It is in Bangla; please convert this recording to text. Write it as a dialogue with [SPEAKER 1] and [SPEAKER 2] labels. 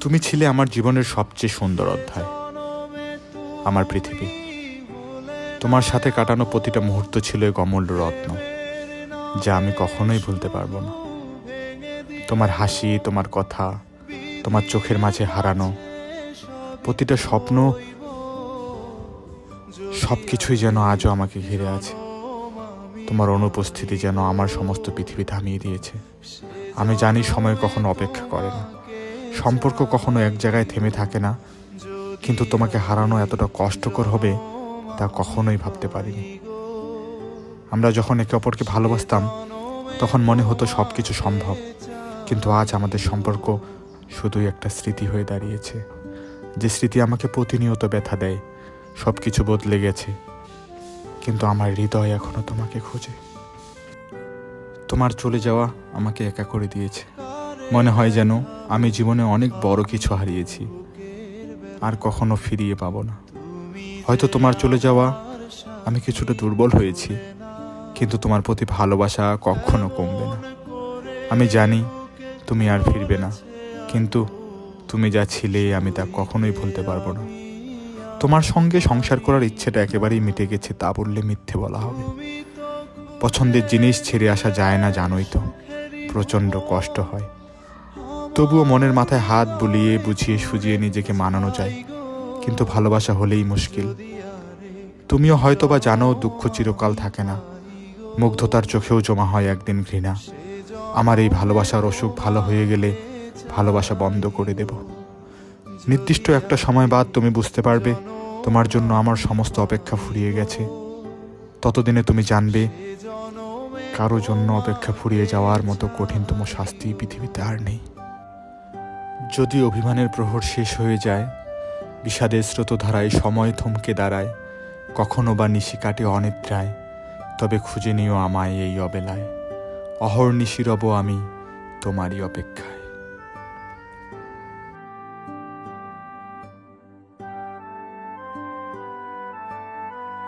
[SPEAKER 1] তুমি ছিলে আমার জীবনের সবচেয়ে সুন্দর অধ্যায়। আমার পৃথিবী। তোমার সাথে কাটানো প্রতিটা মুহূর্ত ছিল এক অমূল্য রত্ন, যা আমি কখনোই ভুলতে পারব না। তোমার হাসি, তোমার কথা, তোমার চোখের মাঝে হারানো, প্রতিটা স্বপ্ন সব কিছুই যেন আজও আমাকে ঘিরে আছে। তোমার অনুপস্থিতি যেন আমার সমস্ত পৃথিবী থামিয়ে দিয়েছে। আমি জানি সময় কখনো অপেক্ষা করে না। সম্পর্ক কখনো এক জায়গায় থেমে থাকে না। কিন্তু তোমাকে হারানো এতটা কষ্টকর হবে তা কখনোই ভাবতে পারিনি। আমরা যখন একে অপরকে ভালোবাসতাম, তখন মনে হতো সব কিছু সম্ভব। কিন্তু আজ আমাদের সম্পর্ক শুধুই একটা স্মৃতি হয়ে দাঁড়িয়েছে। যে স্মৃতি আমাকে প্রতিনিয়ত ব্যথা দেয় সব কিছু বদলে গেছে। কিন্তু আমার হৃদয় এখনও তোমাকে খোঁজে। তোমার চলে যাওয়া আমাকে একা করে দিয়েছে। মনে হয় যেন আমি জীবনে অনেক বড় কিছু হারিয়েছি। আর কখনো ফিরিয়ে পাবো না। হয়তো তোমার চলে যাওয়া, আমি কিছুটা দুর্বল হয়েছি, কিন্তু তোমার প্রতি ভালোবাসা কখনো কমবে না। আমি জানি তুমি আর ফিরবে না, কিন্তু তুমি যা ছিলে আমি তা কখনোই ভুলতে পারব না। তোমার সঙ্গে সংসার করার ইচ্ছেটা একেবারেই মিটে গেছে তা বললে মিথ্যে বলা হবে। পছন্দের জিনিস ছেড়ে আসা যায় না, জানোই তো, প্রচণ্ড কষ্ট হয়। তবুও মনের মাথায় হাত বুলিয়ে, বুঝিয়ে সুজিয়ে নিজেকে মানানো যায়। কিন্তু ভালোবাসা হলেই মুশকিল। তুমিও হয়তো বা জানো, দুঃখ চিরকাল থাকে না। মুগ্ধতার চোখেও জমা হয় একদিন ঘৃণা। আমার এই ভালোবাসার অসুখ ভালো হয়ে গেলে ভালোবাসা বন্ধ করে দেব। নির্দিষ্ট একটা সময় বাদ তুমি বুঝতে পারবে, তোমার জন্য আমার সমস্ত অপেক্ষা ফুরিয়ে গেছে। ততদিনে তুমি জানবে, কারও জন্য অপেক্ষা ফুরিয়ে যাওয়ার মতো কঠিনতম শাস্তি পৃথিবীতে আর নেই। যদি অভিমানের প্রহর শেষ হয়ে যায়, বিষাদের স্রোতধারায় সময় থমকে দাঁড়ায়, কখনো বা নিশি কাটে অনিদ্রায়, তবে খুঁজে নিও আমায় এই অবেলায়। অহর্নিশিরব আমি তোমারই অপেক্ষায়।